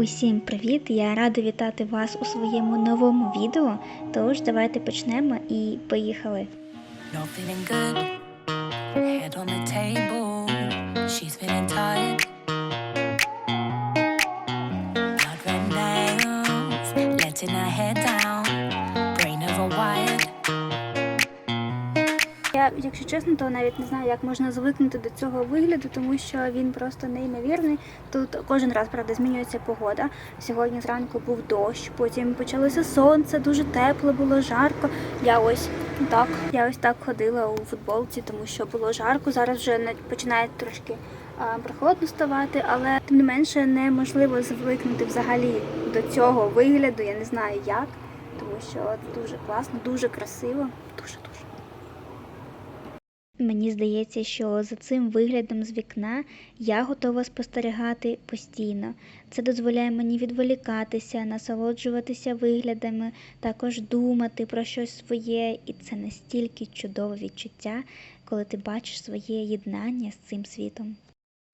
Усім привіт! Я рада вітати вас у своєму новому відео. Тож давайте почнемо і поїхали. She's feeling tired. Якщо чесно, то навіть не знаю, як можна звикнути до цього вигляду, тому що він просто неймовірний. Тут кожен раз правда змінюється погода. Сьогодні зранку був дощ, потім почалося сонце, дуже тепло, було жарко. Я ось так, я ось так ходила у футболці, тому що було жарко. Зараз вже починає трошки прохолодно ставати, але тим не менше неможливо звикнути взагалі до цього вигляду. Я не знаю як, тому що дуже класно, дуже красиво, дуже. Мені здається, що за цим виглядом з вікна я готова спостерігати постійно. Це дозволяє мені відволікатися, насолоджуватися виглядами, також думати про щось своє, і це настільки чудове відчуття, коли ти бачиш своє єднання з цим світом.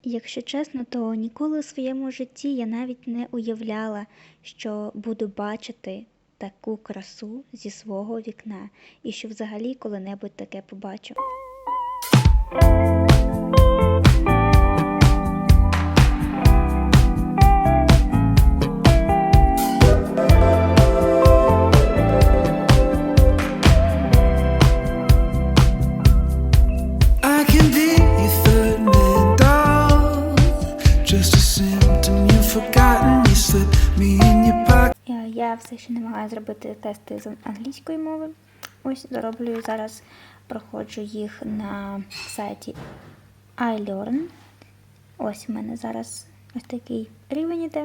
Якщо чесно, то ніколи у своєму житті я навіть не уявляла, що буду бачити таку красу зі свого вікна, і що взагалі коли-небудь таке побачу. Я, я все ще намагаюся зробити тести з англійської мови. Ось дороблюю зараз, проходжу їх на сайті iLearn. Ось у мене зараз ось такий рівень іде.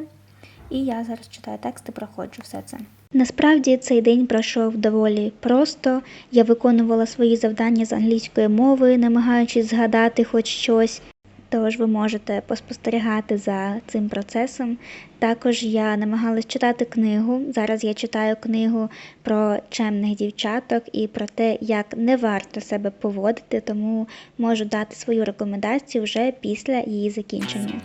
І я зараз читаю тексти, проходжу все це. Насправді цей день пройшов доволі просто. Я виконувала свої завдання з англійської мови, намагаючись згадати хоч щось. Тож ви можете поспостерігати за цим процесом. Також я намагалась читати книгу. Зараз я читаю книгу про чемних дівчаток і про те, як не варто себе поводити, тому можу дати свою рекомендацію вже після її закінчення.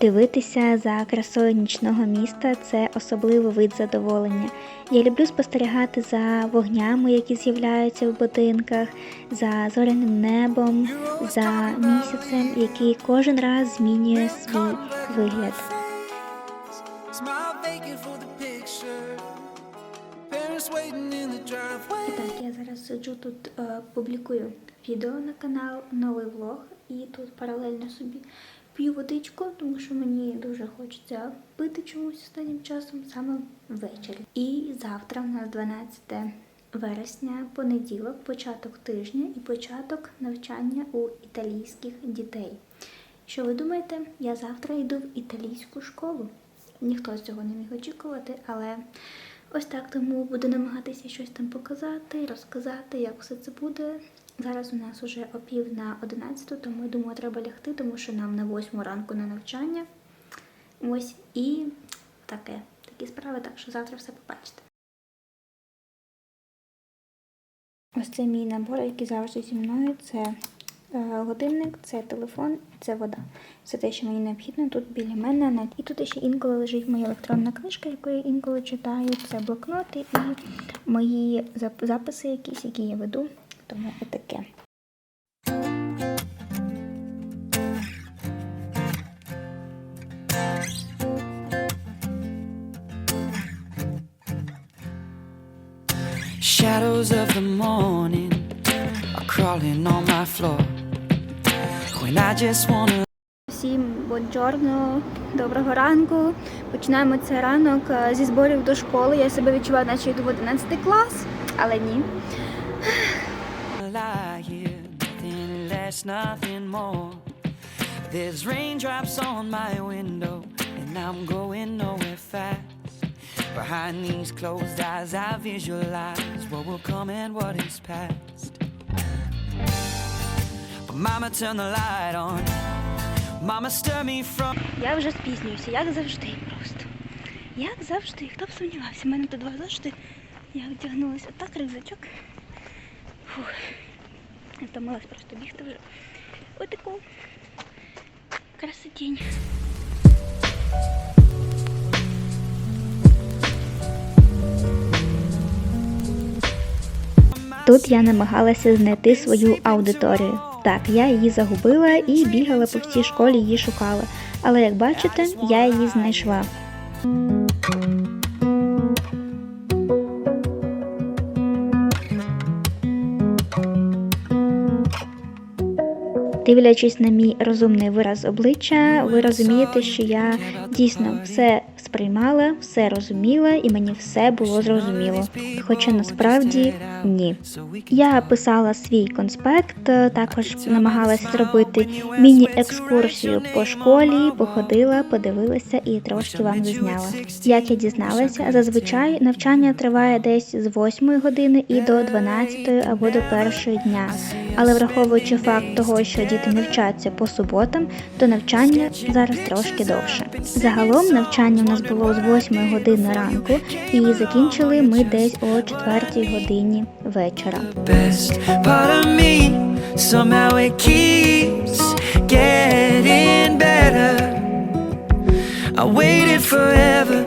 Дивитися за красою нічного міста це особливий вид задоволення. Я люблю спостерігати за вогнями, які з'являються в будинках, за зоряним небом, за місяцем, який кожен раз змінює свій вигляд. І так, я зараз сиджу тут, е, публікую відео на канал, новий влог, і тут паралельно собі п'ю водичку, тому що мені дуже хочеться пити чомусь останнім часом, саме ввечері. І завтра у нас 12 вересня, понеділок, початок тижня і початок навчання у італійських дітей. Що ви думаєте? Я завтра йду в італійську школу. Ніхто з цього не міг очікувати, але ось так тому буду намагатися щось там показати, розказати, як все це буде. Зараз у нас уже о пів на одинадцяту, тому я думаю, треба лягти, тому що нам на восьму ранку на навчання. Ось і таке. Такі справи, так що завтра все побачите. Ось це мій набор, який завжди зі мною. Це е, годинник, це телефон, це вода. Це те, що мені необхідно тут біля мене. І тут ще інколи лежить моя електронна книжка, яку я інколи читаю. Це блокноти і мої записи якісь, які я веду. Тому отаке. Shadows of the morning are crawling on my floor. When I just wanna. Всім бонджорно, доброго ранку. Починаємо цей ранок е, зі зборів до школи. Я себе відчуваю, наче йду в 11 клас, але ні. Less, nothing more. There's raindrops on my window, and I'm going nowhere fast. Behind these closed eyes, I visualize what will come and what is past. But mama turned the light on Mama stir from Я вже спізнююся, як завжди просто. Як завжди, хто б сумнівався, в мене тут два зошити. Я вдягнулася так, рюкзачок. Фух. Я втомилась просто бігти вже. Отаку красотінь. Тут я намагалася знайти свою аудиторію. Так, я її загубила і бігала по всій школі, її шукала. Але як бачите, я її знайшла. Дивлячись на мій розумний вираз обличчя, ви розумієте, що я дійсно все сприймала, все розуміла, і мені все було зрозуміло. Хоча насправді ні. Я писала свій конспект, е, також намагалася зробити міні-екскурсію по школі, походила, подивилася і трошки вам зазняла. Як я дізналася, зазвичай навчання триває десь з 8 години і до 12 або до першої дня. Але враховуючи факт того, що діти не вчаться по суботам, то навчання зараз трошки довше. Загалом навчання нас було з 8 години ранку, і закінчили ми десь о 4 годині вечора. I waited forever,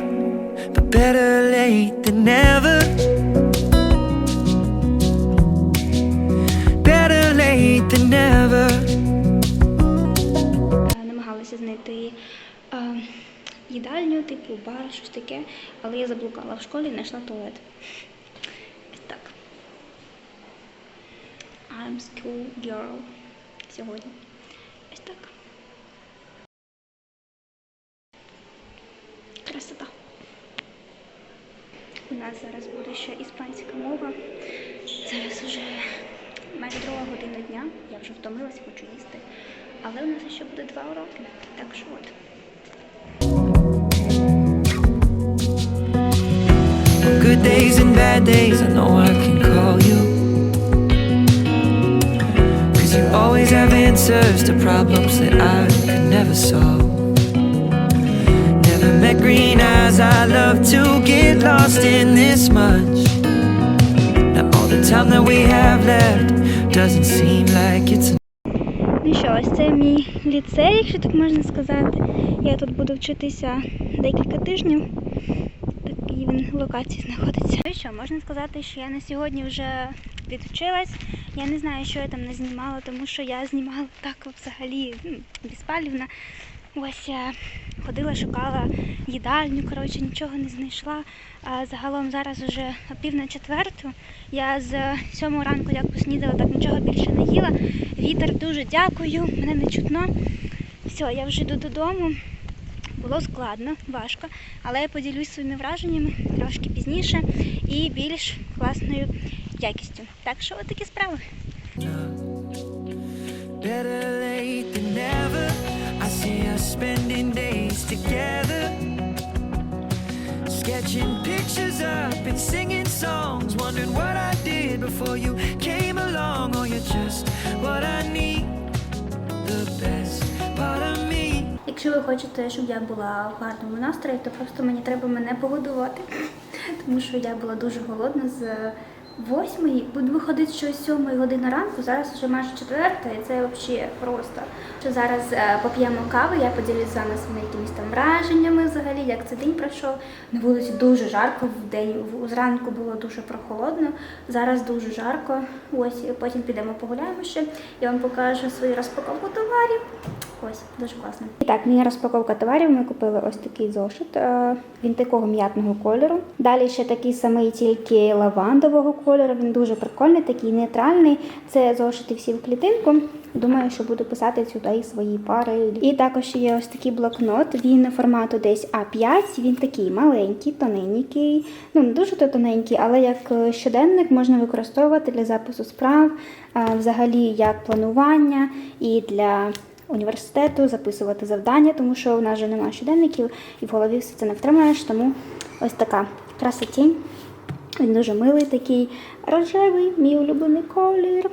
but better late than never. Better late than never. Їдальню, типу бар, щось таке, але я заблукала в школі знайшла туалет. Так. I'm school girl сьогодні. Ось так. Красота. У нас зараз буде ще іспанська мова. Зараз уже майже друга година дня. Я вже втомилась, хочу їсти. Але у нас ще буде два уроки. Так що от. good days and bad days, I know I can call you. Cause you always have answers to problems that I could never solve. Never met green eyes, I love to get lost in this much. Now, all the time that we have left doesn't seem like it's Ну що, ось це мій ліцей, якщо так можна сказати. Я тут буду вчитися декілька тижнів. Локації знаходиться. Ну що, можна сказати, що я на сьогодні вже відвчилась. Я не знаю, що я там не знімала, тому що я знімала так взагалі ну, безпалівно. Ось я ходила, шукала їдальню, коротше, нічого не знайшла. А загалом зараз уже пів на четверту. Я з сьомого ранку як поснідала, так нічого більше не їла. Вітер дуже дякую, мене не чутно. Все, я вже йду додому. Було складно, важко, але я поділюсь своїми враженнями трошки пізніше і більш класною якістю. Так що от такі справи. Sketching pictures up and singing songs. Wondering what I did before you came along. Oh, you're just what I need. Якщо ви хочете, щоб я була в гарному настрої, то просто мені треба мене погодувати, тому що я була дуже голодна з восьмої, буду виходити що сьомої години ранку, зараз вже майже четверта, і це взагалі просто. Що зараз е, поп'ємо каву, я поділюсь з вами своїми якимись там враженнями взагалі, як цей день пройшов. На вулиці дуже жарко, в день зранку було дуже прохолодно, зараз дуже жарко. Ось потім підемо погуляємо ще. Я вам покажу свою розпаковку товарів. Ось, дуже класно. І так, мені розпаковка товарів. Ми купили ось такий зошит. е, Він такого м'ятного кольору. Далі ще такий самий, тільки лавандового кольору. Він дуже прикольний, такий нейтральний. Це зошити всі в клітинку. Думаю, що буду писати сюди свої пари. І також є ось такий блокнот. Він формату десь А5. Він такий маленький, тоненький. Ну не дуже то тоненький, але як щоденник можна використовувати для запису справ, взагалі як планування і для університету записувати завдання, тому що у нас вже немає щоденників і в голові все це не втримаєш. Тому ось така красотінь. Він дуже милий, такий рожевий, мій улюблений колір.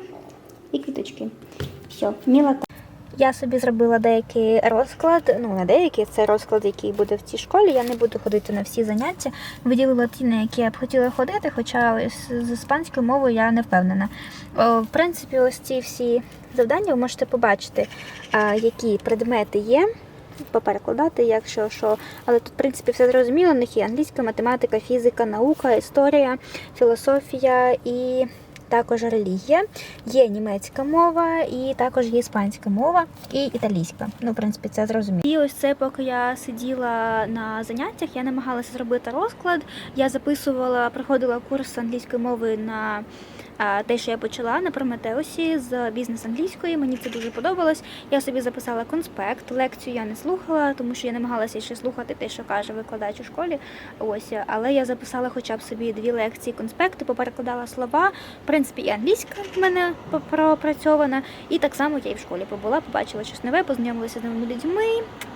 І квіточки. Все, міла. Я собі зробила деякий розклад. Ну, не деякий, це розклад, який буде в цій школі. Я не буду ходити на всі заняття. Виділила ті, на які я б хотіла ходити, хоча з іспанською мовою я не впевнена. В принципі, ось ці всі завдання ви можете побачити, які предмети є. Поперекладати, якщо що. Але тут, в принципі, все зрозуміло. У них є англійська, математика, фізика, наука, історія, філософія і також релігія. Є німецька мова, і також є іспанська мова і італійська. Ну, в принципі, це зрозуміло. І ось це, поки я сиділа на заняттях, я намагалася зробити розклад. Я записувала, проходила курс англійської мови на те, що я почала на Прометеусі з бізнес англійської. Мені це дуже подобалось. Я собі записала конспект. Лекцію я не слухала, тому що я намагалася ще слухати те, що каже викладач у школі. Ось, але я записала хоча б собі дві лекції конспекту, поперекладала слова. В принципі, і англійська в мене пропрацьована, і так само я і в школі побула, побачила щось нове, познайомилася з новими людьми,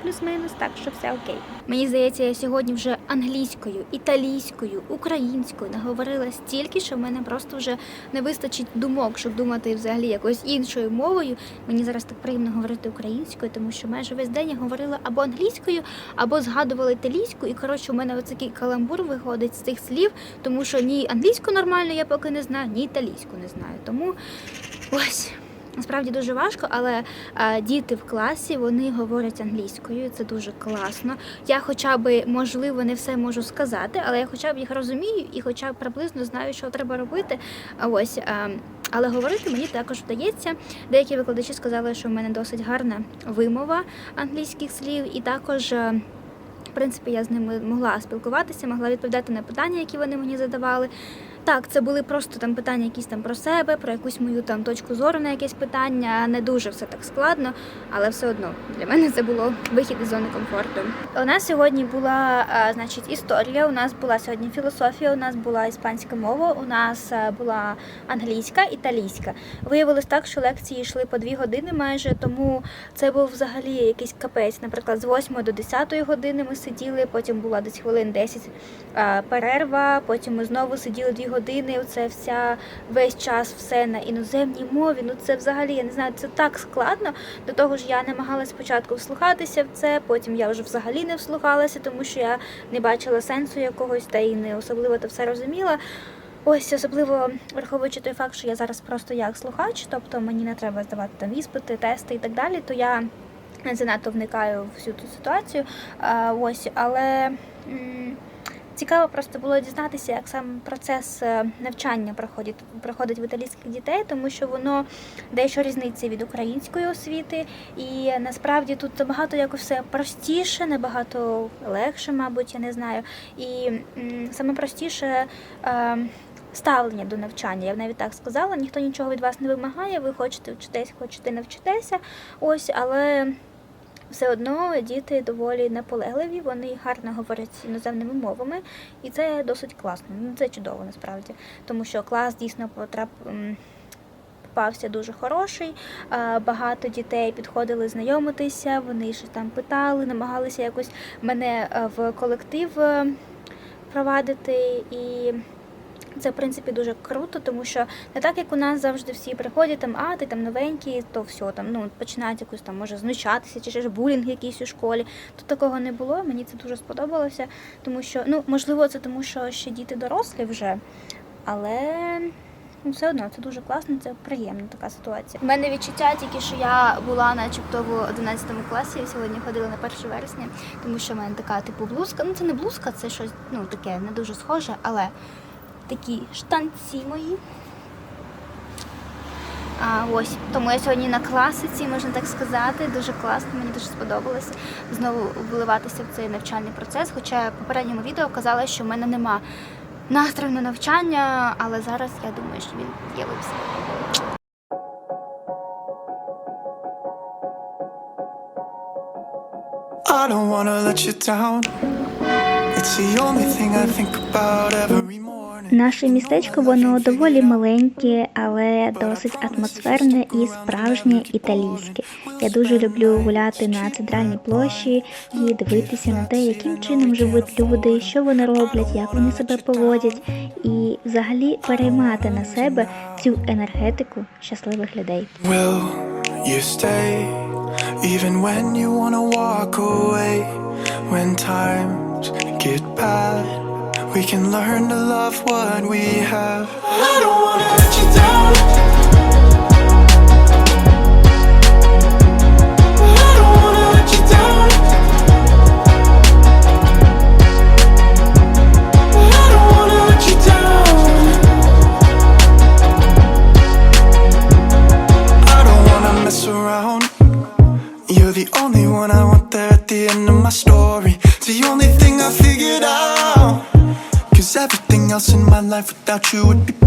плюс-мінус, так що все окей. Мені здається, я сьогодні вже англійською, італійською, українською наговорила стільки, що в мене просто вже не вистачить думок, щоб думати взагалі якоюсь іншою мовою. Мені зараз так приємно говорити українською, тому що майже весь день я говорила або англійською, або згадувала італійську. І коротше, у мене ось такий каламбур виходить з цих слів, тому що ні англійську нормально я поки не знаю, ні італійську не знаю. Тому ось. Насправді дуже важко, але а, діти в класі вони говорять англійською. Це дуже класно. Я, хоча б можливо, не все можу сказати, але я хоча б їх розумію і, хоча б приблизно знаю, що треба робити. Ось. А, але говорити мені також вдається. Деякі викладачі сказали, що в мене досить гарна вимова англійських слів, і також. е, В принципі, я з ними могла спілкуватися, могла відповідати на питання, які вони мені задавали. Так, це були просто там питання якісь там про себе, про якусь мою там точку зору на якесь питання. Не дуже все так складно, але все одно для мене це було вихід із зони комфорту. У нас сьогодні була значить історія. У нас була сьогодні філософія, у нас була іспанська мова, у нас була англійська, італійська. Виявилось так, що лекції йшли по дві години майже, тому це був взагалі якийсь капець. Наприклад, з 8 до 10 години ми сиділи, потім була десь хвилин 10 перерва, потім ми знову сиділи дві години. Це вся весь час все на іноземній мові. Ну це взагалі я не знаю, це так складно. До того ж, я намагалася спочатку вслухатися в це, потім я вже взагалі не вслухалася, тому що я не бачила сенсу якогось та і не особливо то все розуміла. Ось особливо враховуючи той факт, що я зараз просто як слухач, тобто мені не треба здавати там іспити, тести і так далі, то я не занадто вникаю в всю ту ситуацію. А, ось, але цікаво просто було дізнатися, як сам процес е, навчання проходить, проходить в італійських дітей, тому що воно дещо різниця від української освіти, і насправді тут набагато якось все простіше, набагато легше, мабуть, я не знаю. І саме простіше. Е, ставлення до навчання. Я б навіть так сказала, ніхто нічого від вас не вимагає, ви хочете вчитись, хочете навчитися. Ось, але все одно діти доволі наполегливі, вони гарно говорять іноземними мовами, і це досить класно. Ну, це чудово насправді, тому що клас дійсно потрап. м, Попався дуже хороший. Багато дітей підходили знайомитися, вони щось там питали, намагалися якось мене е, в колектив е, впровадити. І це, в принципі, дуже круто, тому що не так, як у нас завжди всі приходять, там, а ти там новенький, то все там ну починають якось там може знущатися, чи ж булінг якийсь у школі. Тут такого не було. Мені це дуже сподобалося, тому що ну можливо, це тому, що ще діти дорослі вже, але. Ну, все одно це дуже класно, це приємна така ситуація. У мене відчуття тільки, що я була начебто в 11 класі, і сьогодні ходила на 1 вересня, тому що в мене така типу блузка. Ну це не блузка, це щось ну таке не дуже схоже, але такі штанці мої. А, ось, тому я сьогодні на класиці, можна так сказати, дуже класно, мені дуже сподобалось знову вливатися в цей навчальний процес. Хоча в попередньому відео казала, що в мене нема настрою на навчання, але зараз я думаю, що він з'явився. I don't wanna let you down. It's the only thing I think about every. Наше містечко воно доволі маленьке, але досить атмосферне і справжнє італійське. Я дуже люблю гуляти на центральній площі і дивитися на те, яким чином живуть люди, що вони роблять, як вони себе поводять, і взагалі переймати на себе цю енергетику щасливих людей. Will you stay, even when you wanna walk away, when times get bad? We can learn to love what we have. I don't wanna let you down. life without you would be